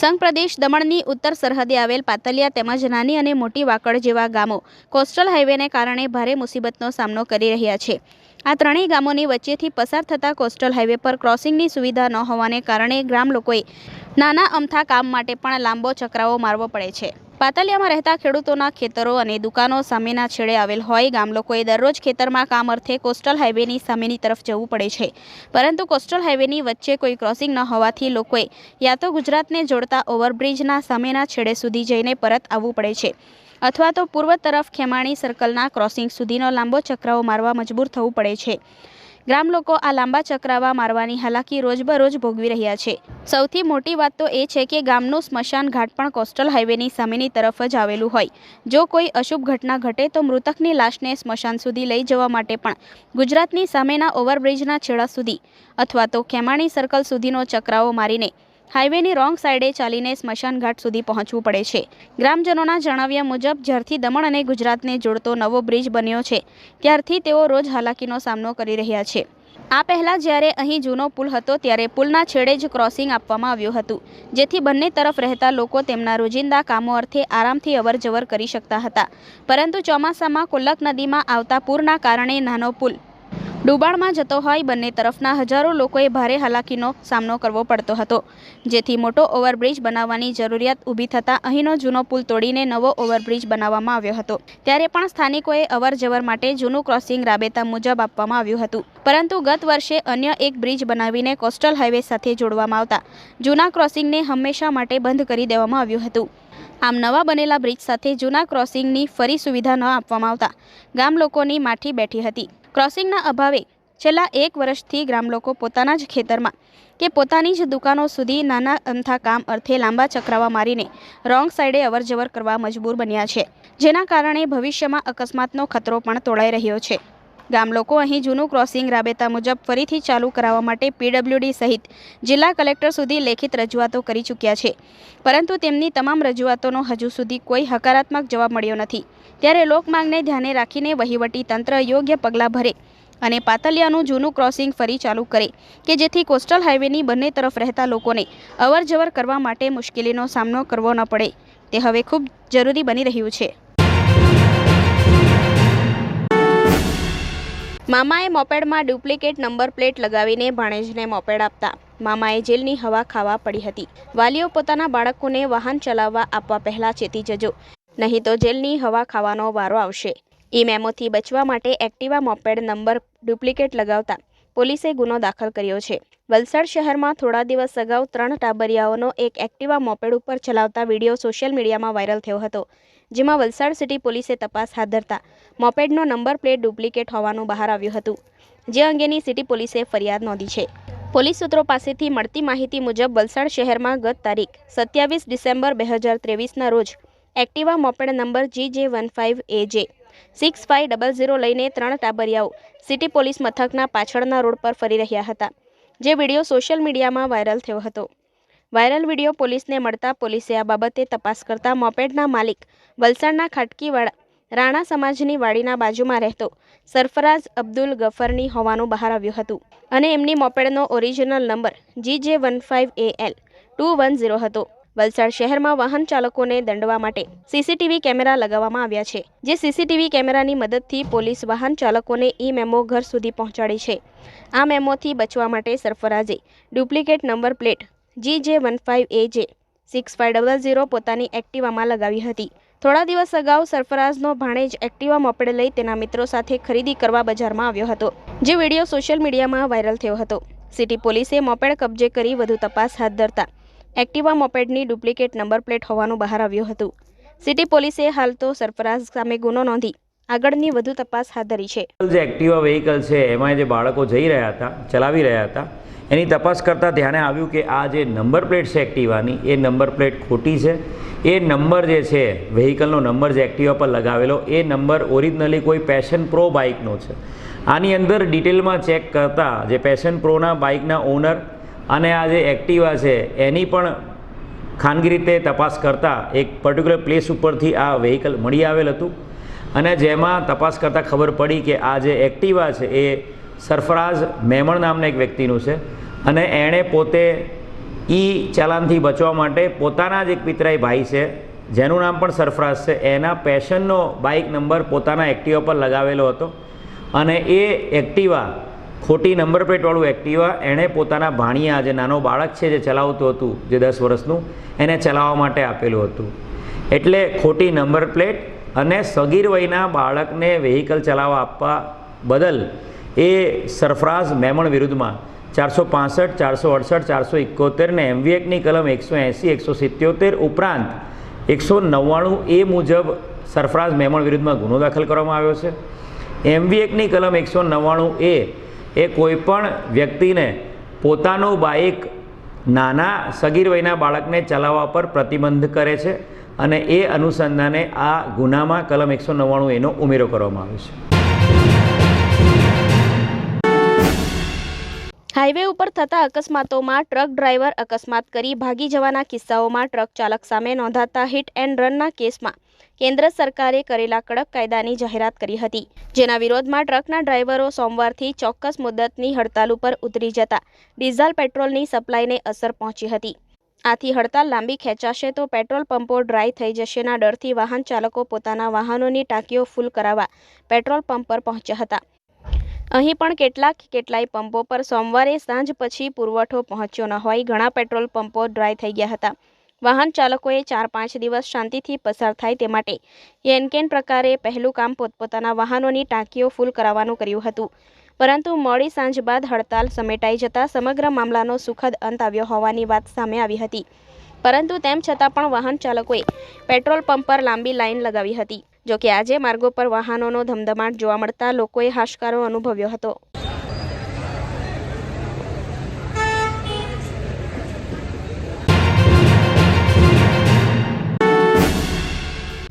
સંઘ પ્રદેશ દમણની ઉત્તર સરહદે આવેલ પાતલિયા તેમજ નાની અને મોટી વાકડ જેવા ગામો કોસ્ટલ હાઈવેને કારણે ભારે મુસીબતનો સામનો કરી રહ્યા છે. આ ત્રણેય ગામોની વચ્ચેથી પસાર થતા કોસ્ટલ હાઈવે પર ક્રોસિંગની સુવિધા ન હોવાને કારણે ગ્રામ લોકોએ નાના અમથા કામ માટે પણ લાંબો ચકરાવો મારવો પડે છે. પાતલિયામાં રહેતા ખેડૂતોના ખેતરો અને દુકાનો સામેના છેડે આવેલ હોય ગામ લોકોએ દરરોજ ખેતરમાં કામ અર્થે કોસ્ટલ હાઈવેની સામેની તરફ જવું પડે છે. પરંતુ કોસ્ટલ હાઈવેની વચ્ચે કોઈ ક્રોસિંગ ન હોવાથી લોકોએ યા તો ગુજરાતને જોડતા ઓવરબ્રિજના સામેના છેડે સુધી જઈને પરત આવવું પડે છે. અથવા તો પૂર્વ તરફ ખેમાણી સર્કલના ક્રોસિંગ સુધીનો લાંબો ચક્રાઓ મારવા મજબૂર થવું પડે છે. ગ્રામ લોકો આ લાંબા ચક્રાવા મારવાની હાલાકી રોજબરોજ ભોગવી રહ્યા છે. સૌથી મોટી વાત તો એ છે કે ગામનું સ્મશાન ઘાટ પણ કોસ્ટલ હાઈવેની સામેની તરફ જ આવેલું હોય. જો કોઈ અશુભ ઘટના ઘટે તો મૃતકની લાશને સ્મશાન સુધી લઈ જવા માટે પણ ગુજરાતની સામેના ઓવરબ્રિજના છેડા સુધી અથવા તો ખેમાણી સર્કલ સુધીનો ચક્રાઓ મારીને હાઈવેની રોંગ સાઈડે ચાલીને સ્મશાન ઘાટ સુધી પહોંચવું પડે છે. ગ્રામજનોના જણાવ્યા મુજબ, જ્યારથી દમણ અને ગુજરાતને જોડતો નવો બ્રિજ બન્યો છે, ત્યારથી તેઓ રોજ હાલાકીનો સામનો કરી રહ્યા છે. આ પહેલાં જ્યારે અહીં જૂનો પુલ હતો, ત્યારે પુલના છેડે જ ક્રોસિંગ આપવામાં આવ્યું હતું, જેથી બંને તરફ રહેતા લોકો તેમના રોજિંદા કામો અર્થે આરામથી અવરજવર કરી શકતા હતા. પરંતુ ચોમાસામાં કોલ્લક નદીમાં આવતા પૂરના કારણે નાનો પુલ ડુબાણમાં જતો હોય બંને તરફના હજારો લોકોએ ભારે હાલાકીનો સામનો કરવો પડતો હતો. જેથી મોટો ઓવરબ્રિજ બનાવવાની જરૂરિયાત ઊભી થતાં અહીંનો જૂનો પુલ તોડીને નવો ઓવરબ્રિજ બનાવવામાં આવ્યો હતો. ત્યારે પણ સ્થાનિકોએ અવરજવર માટે જૂનું ક્રોસિંગ રાબેતા મુજબ આપવામાં આવ્યું હતું. પરંતુ ગત વર્ષે અન્ય એક બ્રિજ બનાવીને કોસ્ટલ હાઈવે સાથે જોડવામાં આવતા જૂના ક્રોસિંગને હંમેશા માટે બંધ કરી દેવામાં આવ્યું હતું. આમ નવા બનેલા બ્રિજ સાથે જૂના ક્રોસિંગની ફરી સુવિધા ન આપવામાં આવતા ગામ લોકોની માઠી બેઠી હતી. ક્રોસિંગના અભાવે છેલ્લા એક વર્ષથી ગ્રામલોકો પોતાના જ ખેતરમાં કે પોતાની જ દુકાનો સુધી નાના અમથા કામ અર્થે લાંબા ચક્રાવા મારીને રોંગ સાઈડે અવરજવર કરવા મજબૂર બન્યા છે. જેના કારણે ભવિષ્યમાં અકસ્માતનો ખતરો પણ તોળાઈ રહ્યો છે. ગામ લોકો અહીં જૂનું ક્રોસિંગ રાબેતા મુજબ ફરીથી ચાલુ કરાવવા માટે પીડબ્લ્યુડી સહિત જિલ્લા કલેક્ટર સુધી લેખિત રજૂઆતો કરી ચૂક્યા છે. પરંતુ તેમની તમામ રજૂઆતોનો હજુ સુધી કોઈ હકારાત્મક જવાબ મળ્યો નથી. ત્યારે લોકમાંગને ધ્યાને રાખીને વહીવટી તંત્ર યોગ્ય પગલાં ભરે અને પાતલિયાનું જૂનું ક્રોસિંગ ફરી ચાલુ કરે, કે જેથી કોસ્ટલ હાઈવેની બંને તરફ રહેતા લોકોને અવરજવર કરવા માટે મુશ્કેલીનો સામનો કરવો ન પડે. તે હવે ખૂબ જરૂરી બની રહ્યું છે. મામાએ મોપેડમાં ડુપ્લિકેટ નંબર પ્લેટ લગાવીને ભાણેજને મોપેડ આપતા. મામાએ જેલની હવા ખાવા પડી હતી. વાલીઓ પોતાના બાળકોને વાહન ચલાવવા આપવા પહેલા ચેતી જજો. નહીં તો જેલની હવા ખાવાનો વારો આવશે. ઈ મેમોથી બચવા માટે એક્ટિવા મોપેડ નંબર ડુપ્લિકેટ લગાવતા પોલીસે ગુનો દાખલ કર્યો છે. વલસાડ શહેરમાં થોડા દિવસ અગાઉ ત્રણ ટાબરિયાઓનો એક એક્ટિવા મોપેડ ઉપર ચલાવતા વીડિયો સોશિયલ મીડિયામાં વાયરલ થયો હતો. જેમાં વલસાડ સિટી પોલીસે તપાસ હાથ ધરતા મોપેડનો નંબર પ્લેટ ડુપ્લિકેટ હોવાનું બહાર આવ્યું હતું, જે અંગેની સિટી પોલીસે ફરિયાદ નોંધી છે. પોલીસ સૂત્રો પાસેથી મળતી માહિતી મુજબ વલસાડ શહેરમાં ગત તારીખ સત્યાવીસ ડિસેમ્બર બે હજાર ત્રેવીસના રોજ Activa moped number G J one five એ જે સિક્સ ફાઇવ ડબલ ઝીરો લઈને ત્રણ ટાબરિયાઓ સિટી પોલીસ મથકના પાછળના રોડ પર ફરી રહ્યા હતા, જે વીડિયો સોશિયલ મીડિયામાં વાયરલ થયો હતો. વાયરલ વીડિયો પોલીસને મળતા પોલીસે આ બાબતે તપાસ કરતા મોપેડના માલિક વલસાડના ખાટકીવાડા રાણા સમાજની વાડીના બાજુમાં રહેતો સરફરાઝ અબ્દુલ ગફરની હોવાનું બહાર આવ્યું હતું અને એમની મોપેડનો original number G J one five A L two one zero હતો. વલસાડ શહેરમાં વાહન ચાલકોને દંડવા માટે સીસીટીવી કેમેરા લગાવવામાં આવ્યા છે, જે સીસીટીવી કેમેરાની મદદથી પોલીસ વાહન ચાલકોને ઈ મેમો ઘર સુધી પહોંચાડી છે. આ મેમોથી બચવા માટે સરફરાઝે duplicate number plate G J one five એ જે સિક્સ ફાઇવ ડબલ ઝીરો પોતાની એક્ટિવામાં લગાવી હતી. થોડા દિવસ અગાઉ સરફરાઝનો ભાણેજ એક્ટિવા મોપેડ લઈ તેના મિત્રો સાથે ખરીદી કરવા બજારમાં આવ્યો હતો, જે વીડિયો સોશિયલ મીડિયામાં વાયરલ થયો હતો. સિટી પોલીસે મોપેડ કબજે કરી વધુ તપાસ હાથ ધરતા એક્ટિવા મોપેડની ડુપ્લિકેટ નંબર પ્લેટ હોવાનું બહાર આવ્યું હતું. સિટી પોલીસે હાલ તો સરફરાઝ સામે ગુનો નોંધી આગળની વધુ તપાસ હાથ ધરી છે. જે એક્ટિવા વ્હીકલ છે, એમાં જે બાળકો જઈ રહ્યા હતા, ચલાવી રહ્યા હતા એની તપાસ કરતાં ધ્યાને આવ્યું કે આ જે નંબર પ્લેટ છે એક્ટિવાની, એ નંબર પ્લેટ ખોટી છે. એ નંબર જે છે વ્હીકલનો નંબર જે એક્ટિવા પર લગાવેલો, એ નંબર ઓરિજિનલી કોઈ પેશન પ્રો બાઇકનો છે. આની અંદર ડિટેલમાં ચેક કરતાં જે પેશન પ્રોના બાઇકના ઓનર અને આ જે એક્ટિવા છે, એની પણ ખાનગી રીતે તપાસ કરતાં એક પર્ટિક્યુલર પ્લેસ ઉપરથી આ વ્હીકલ મળી આવેલ હતું. અને જેમાં તપાસ કરતાં ખબર પડી કે આ જે એક્ટિવા છે, એ સરફરાઝ મેમણ નામના એક વ્યક્તિનું છે. અને એણે પોતે એ ચલાનથી બચવા માટે પોતાના જ એક પિતરાઈ ભાઈ છે, જેનું નામ પણ સરફરાઝ છે. એના પેશનનો બાઇક નંબર પોતાના એક્ટિવા પર લગાવેલો હતો અને એ એક્ટિવા, ખોટી નંબર પ્લેટવાળું એક્ટિવા એણે પોતાના ભાણિયા, જે નાનો બાળક છે જે ચલાવતું હતું, જે દસ વર્ષનું, એને ચલાવવા માટે આપેલું હતું. એટલે ખોટી નંબર પ્લેટ અને સગીર વયના બાળકને વેહિકલ ચલાવવા આપવા બદલ એ સરફરાઝ મેમણ વિરુદ્ધમાં ચારસો પાસઠ, ચારસો અડસઠ, ચારસો એકોતેર એમવીએકની એમવી કલમ એકસો એંસી, એકસો સિત્યોતેર ઉપરાંત એકસો નવ્વાણું એ મુજબ સરફરાઝ મેમણ વિરુદ્ધમાં ગુનો દાખલ કરવામાં આવ્યો છે. એમવીએકની કલમ એકસો નવ્વાણું એ એ કોઈપણ વ્યક્તિને પોતાનું બાઇક નાના સગીર વયના બાળકને ચલાવવા પર પ્રતિબંધ કરે છે અને એ અનુસંધાને આ ગુનામાં કલમ એકસો નવ્વાણું એનો ઉમેરો કરવામાં આવ્યો છે. હાઈવે ઉપર થતા અકસ્માતોમાં ટ્રક ડ્રાઈવર અકસ્માત કરી ભાગી જવાના કિસ્સાઓમાં ટ્રક ચાલક સામે નોંધાતા હિટ એન્ડ રનના કેસમાં કેન્દ્ર સરકારે કરેલા કડક કાયદાની જાહેરાત કરી હતી. જેના વિરોધમાં ટ્રકના ડ્રાઈવરો સોમવારથી ચોક્કસ મુદ્દતની હડતાલ ઉપર ઉતરી જતા ડીઝલ પેટ્રોલની સપ્લાયને અસર પહોંચી હતી. આથી હડતાલ લાંબી ખેંચાશે તો પેટ્રોલ પંપો ડ્રાય થઈ જશેના ડરથી વાહન ચાલકો પોતાના વાહનોની ટાંકીઓ ફૂલ કરાવવા પેટ્રોલ પંપ પર પહોંચ્યા હતા. અહીં પણ કેટલાક કેટલાય પંપો પર સોમવારે સાંજ પછી પુરવઠો પહોંચ્યો ન હોય. ઘણા પેટ્રોલ પંપો ડ્રાય થઈ ગયા હતા. વાહન ચાલકોએ ચાર પાંચ દિવસ શાંતિથી પસાર થાય તે માટે યેનકેન પ્રકારે પહેલું કામ પોતપોતાના વાહનોની ટાંકીઓ ફૂલ કરાવવાનું કર્યું હતું. પરંતુ મોડી સાંજ બાદ હડતાલ સમેટાઈ જતા સમગ્ર મામલાનો સુખદ અંત આવ્યો હોવાની વાત સામે આવી હતી. પરંતુ તેમ છતાં પણ વાહન ચાલકોએ પેટ્રોલ પંપ પર લાંબી લાઈન લગાવી હતી. જો કે આજે માર્ગો પર વાહનોનો ધમધમાટ જોવા મળતા લોકોએ હાશકારો અનુભવ્યો હતો.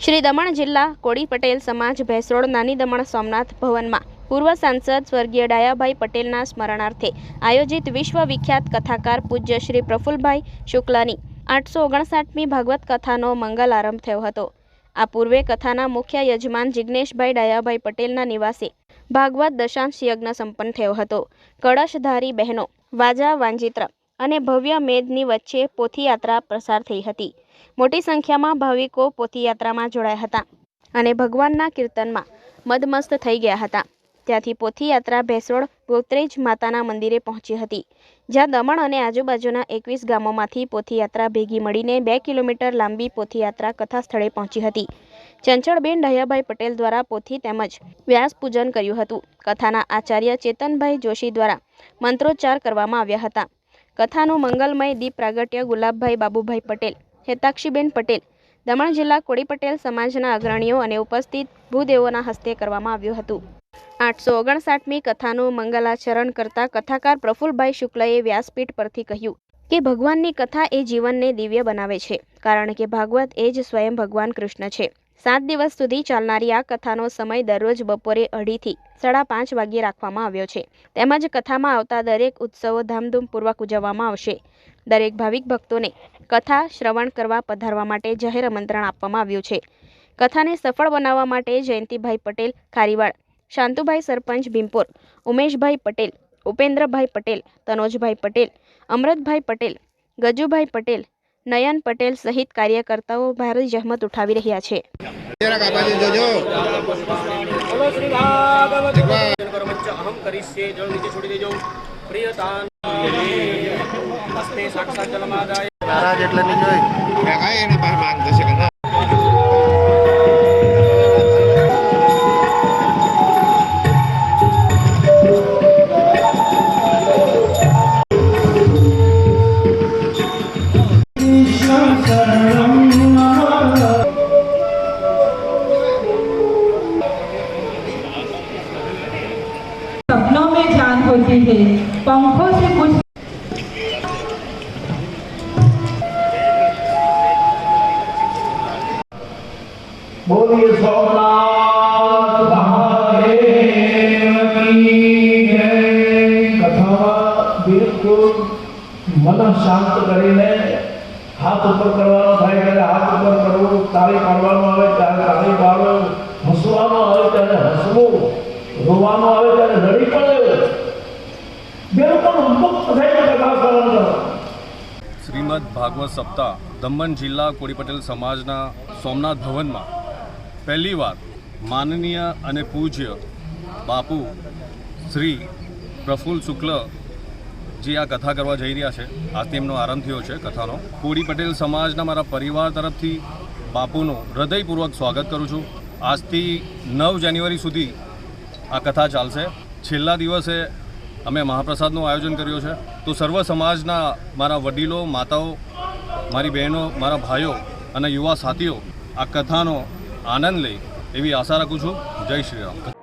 શ્રી દમણ જિલ્લા કોળી પટેલ સમાજ ભેસરોડ નાની દમણ સોમનાથ ભવનમાં પૂર્વ સાંસદ સ્વર્ગીય ડાયાભાઈ પટેલના સ્મરણાર્થે આયોજિત વિશ્વ વિખ્યાત કથાકાર પૂજ્ય શ્રી પ્રફુલભાઈ શુક્લાની આઠસો ઓગણસાઠમી ભાગવત કથાનો મંગલ આરંભ થયો હતો. આ પૂર્વે કથાના મુખ્ય યજમાન જિજ્ઞેશભાઈ ડાયાભાઈ પટેલના નિવાસે ભાગવત દશાંશ યજ્ઞ સંપન્ન થયો હતો. કળશધારી બહેનો, વાજા, વાંજિત્ર અને ભવ્ય મેદની વચ્ચે પોથીયાત્રા પ્રસાર થઈ હતી. મોટી સંખ્યામાં ભાવિકો પોથીયાત્રામાં જોડાયા હતા અને ભગવાનના કીર્તનમાં મદમસ્ત થઈ ગયા હતા. ત્યાંથી પોથીયાત્રા ભેંસોળ ગોત્રેજ માતાના મંદિરે પહોંચી હતી, જ્યાં દમણ અને આજુબાજુના એકવીસ ગામોમાંથી પોથીયાત્રા ભેગી મળીને બે કિલોમીટર લાંબી પોથીયાત્રા કથા સ્થળે પહોંચી હતી. ચંચળબેન ડાયાભાઈ પટેલ દ્વારા પોથી તેમજ વ્યાસ પૂજન કર્યું હતું. કથાના આચાર્ય ચેતનભાઈ જોશી દ્વારા મંત્રોચ્ચાર કરવામાં આવ્યા હતા. કથાનું મંગલમય દીપ પ્રાગટ્ય ગુલાબભાઈ બાબુભાઈ પટેલ, હેતાક્ષીબેન પટેલ, દમણ જિલ્લા કોળી પટેલ સમાજના અગ્રણીઓ અને ઉપસ્થિત ભૂદેવોના હસ્તે કરવામાં આવ્યું હતું. આઠસો ઓગણસાઠમી કથાનું મંગલાચરણ કરતા કથાકાર પ્રફુલભાઈ શુક્લએ વ્યાસપીઠ પરથી કહ્યું કે ભગવાનની કથા એ જીવનને દિવ્ય બનાવે છે, કારણ કે ભાગવત એ જ સ્વયં ભગવાન કૃષ્ણ છે. સાત દિવસ સુધી ચાલનારી આ કથાનો સમય દરરોજ બપોરે અઢીથી સાડા પાંચ વાગ્યે રાખવામાં આવ્યો છે. તેમજ કથામાં આવતા દરેક ઉત્સવો ધામધૂમપૂર્વક ઉજવવામાં આવશે. દરેક ભાવિક ભક્તોને કથા શ્રવણ કરવા પધારવા માટે જાહેર આમંત્રણ આપવામાં આવ્યું છે. કથાને સફળ બનાવવા માટે જયંતિભાઈ પટેલ ખારીવાડ શાંતુભાઈ સરપંચ ભીમપુર ઉમેશભાઈ પટેલ ઉપેન્દ્રભાઈ પટેલ તનોજભાઈ પટેલ અમૃતભાઈ પટેલ ગજુભાઈ પટેલ નયન પટેલ સહિત કાર્યકર્તાઓ ભારે જહેમત ઉઠાવી રહ્યા છે. સાક્ષાત જલમાદાય. તારા જેટલે નહીં જોઈ. એને બહાર માંગ બોલીએ સોમનાથ મહાદેવ કી જય કથામાં મન શાંત કરીને હાથ ઉપર કરવાનો થાય ત્યારે હાથ ઉપર કરવું, તાળી પાડવાનું આવે, ત્યારે તાળી પાડવું હસવાનું આવે, ત્યારે હસવું રોવાનું આવે, ત્યારે રડી પડે બિલકુલ મુક્ત થઈને શ્રીમદ ભાગવત સપ્તાહ, દમણ જિલ્લા કોળી પટેલ સમાજના સોમનાથ ભવનમાં પહેલીવાર માનનીય અને પૂજ્ય બાપુ શ્રી પ્રફુલ્લ શુક્લ જે આ કથા કરવા જઈ રહ્યા છે. આજથી એમનો આરંભ થયો છે કથાનો. કોડી પટેલ સમાજના મારા પરિવાર તરફથી બાપુનું હૃદયપૂર્વક સ્વાગત કરું છું. આજથી નવ જાન્યુઆરી સુધી આ કથા ચાલશે. છેલ્લા દિવસે અમે મહાપ્રસાદનું આયોજન કર્યું છે. તો સર્વ સમાજના મારા વડીલો, માતાઓ, મારી બહેનો, મારા ભાઈઓ અને યુવા સાથીઓ આ કથાનો આનંદ લે એવી આશા રાખું છું. જય શ્રી રામ.